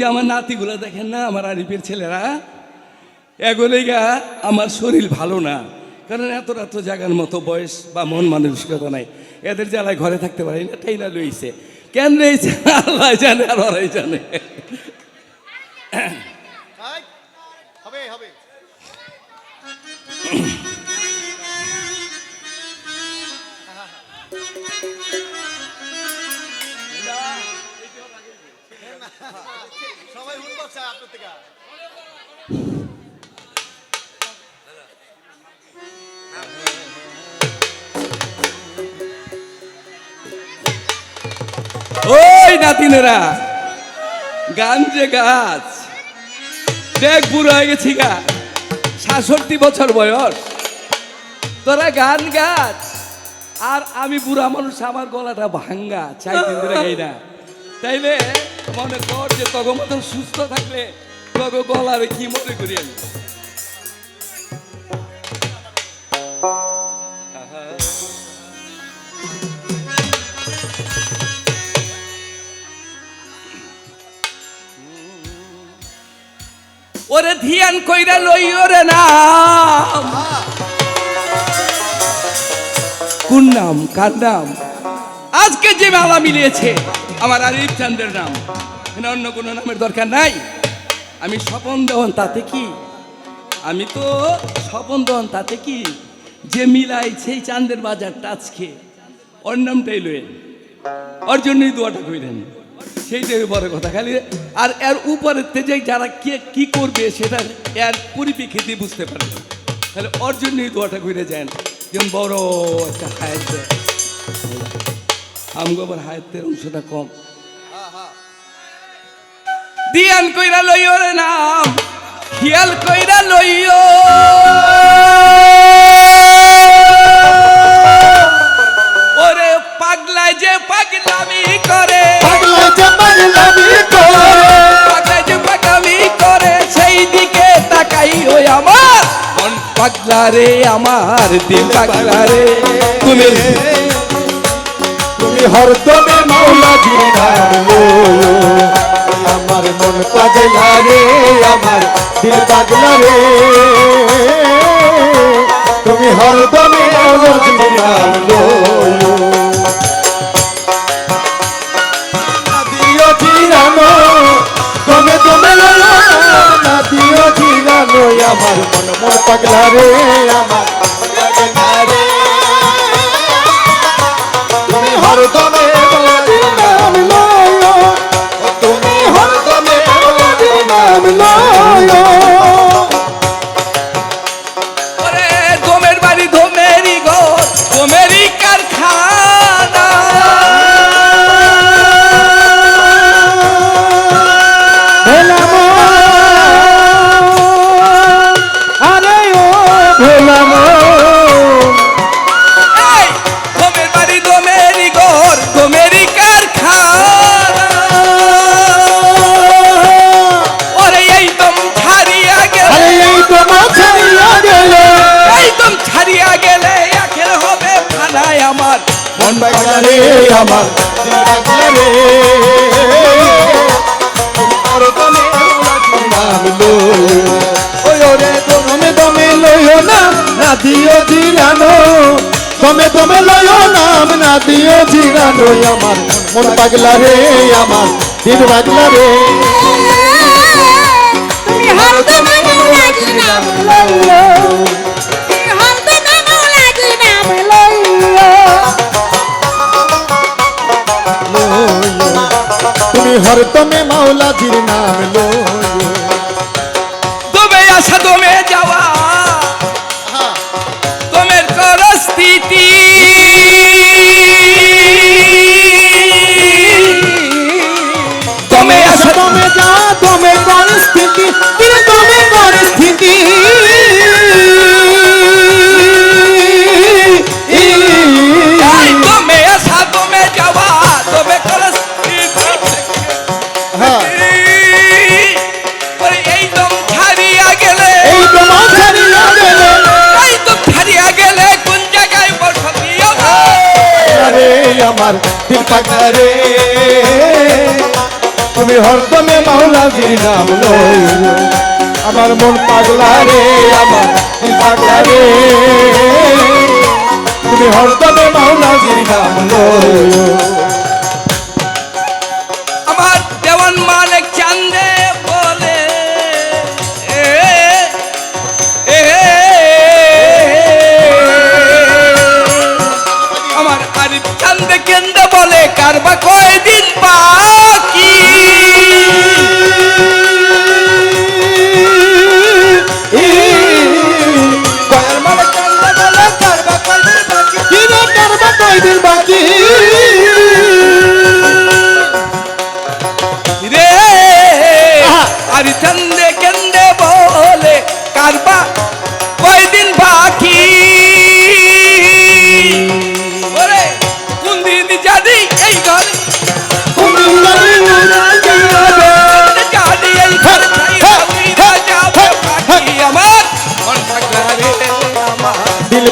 যে আমার নাতিগুলো দেখেন না, আমার আরিফের ছেলেরা এগুলিগা আমার শরীর ভালো না। কারণ এত রাত জাগার মতো বয়স বা মন মানসিকতা নাই। এদের জ্বালায় ঘরে থাকতে পারি না, টেইলা লইছে। কেন রয়েছে আল্লাহ জানে আর ওরাই জানে? হবে হবে। ওই নাতিনেরা, গান যে গাছ। দেখ বুড়ো হয়ে গেছি গা, সাতষট্টি বছর বয়স। তোরা গান গাছ। আর আমি বুড়া মানুষ, আমার গলাটা ভাঙ্গা চাই না। তাইলে মনে কর যে তগ মতন সুস্থ থাকলে তগ গলার কি মনে করি আমি? ওরে ধিয়ান কইরা লই ওরে নাম। কোন নাম? কার নাম? আজকে যে মালা মিলিয়েছে, আমার আরিফ চান্দের নাম। অন্য কোনো নামের দরকার নাই। আমি স্বপন দেওয়ান, তাতে কি? আমি তো স্বপন দেওয়ান, তাতে কি? যে মিলাই সেই চান্দের বাজারটা আজকে। ওর নামটাই লইন ওর জন্যই দোয়াটা কইলেন সেইটাই বড় কথা, খালি আর এর উপরে যে যারা কে কি করবে সেটা এর পরিপ্রেক্ষিতে বুঝতে পারে তাহলে ওর জন্যই দোয়াটা করে যান যেমন বড় একটা হায়াত দেয়। আমগো আবার হায়াতের অংশটা কম। দিয়ান কইরা লইও রে নাম, খেয়াল কইরা লইও। ওরে পাগলায় যে পাগলামি করে পাগলা রে আমার দিল পাগলা রে। তুমি তুমি হরদমে মাওলা আমার মন পাগলা রে, আমার দিল পাগলা রে। তুমি হরদমে মাওলা জিনালো দিও জিরানো তুমি তুমি আমার মন মন পাগলা রে আমার তুমি হরদমে নাম লয়। তুমি হরদমে নাম লয়। গেলে আখের হবে ফানায় আমার। মন বাগলা আমার। দিল বাগলা রে হরদমে বলাদি নাম লয় ওই ওরে দমে দমে লয় না না দিও জিরানো। দমে দমে লয় নাম না দিও জিরানো আমার। মন পাগলা রে আমার দিল পাগলা রে। তুমি হরদমে লাগি নাম লইও তুমি তুমি মাওলাজির নাম লো দমে আসা তুমি যাওয়া। দমের কর স্থিতি আমার দিল রে। তুমি হরদমে মাওলাজির নাম লই আমার মন পাগলা রে, আমার দিল রে। তুমি হরদমে মাওলাজির নাম লইও কারবা কয়দিন বাকি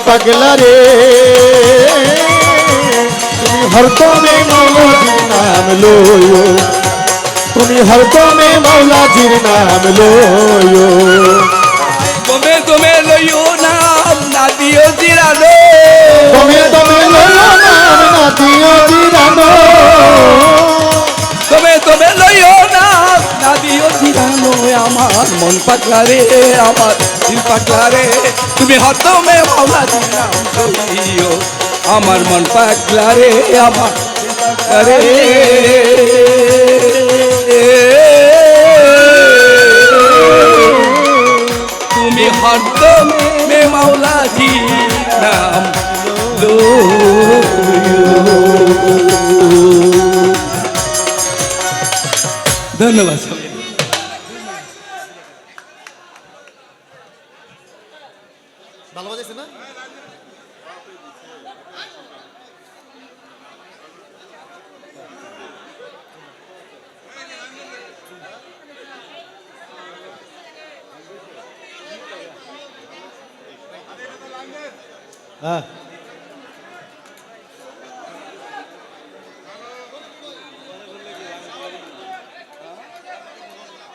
পাগলা রে। তুমি হরদমে মাওলাজির নাম লইও। তুমি হরদমে মাওলাজির নাম লইও। তুমি তুমি লইও নাম না দিও জিরানো তুমি তুমি লইও নাম না দিও জিরানো তুমি তুমি লইও নাম না দিও আমার মন পাগলা রে আমার দিল পাগলা রে তুমি হতমে মাওলা নাম লইও আমার মন পাগলা রে আমার দিল পাগলা রে তুমি হরদমে মাওলাজি নাম লইও ধন্যবাদ সবাই হ্যাঁ।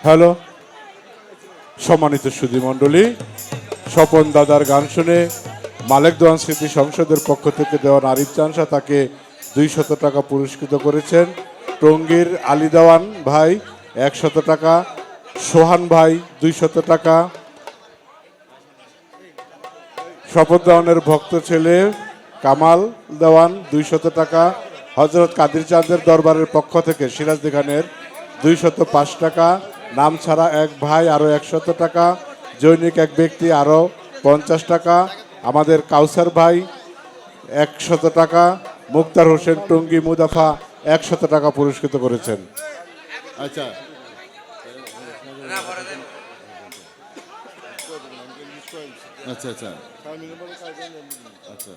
হ্যালো সম্মানিত সুধী মণ্ডলী। স্বপন দাদার গান শুনে মালেক দোয়ান স্মৃতি সংসদের পক্ষ থেকে দেওয়া আরিফ চানসা তাকে দুই শত টাকা পুরস্কৃত করেছেন। টঙ্গীর আলী দেওয়ান ভাই একশত টাকা, সোহান ভাই দুই শত টাকা। শপথ দেওয়ানের ভক্ত ছেলে কামাল দেওয়ান দুই শত টাকা। হজরত কাদির চাঁদের দরবারের পক্ষ থেকে সিরাজদি খানের দুই শত পাঁচ টাকা। নাম ছাড়া এক ভাই আরও একশত টাকা। জৈনিক এক ব্যক্তি আরও পঞ্চাশ টাকা, আমাদের কাউসার ভাই একশত টাকা, মুক্তার হোসেন টঙ্গি মুদাফা একশত টাকা পুরস্কৃত করেছেন। আচ্ছা। আচ্ছা আচ্ছা। আচ্ছা।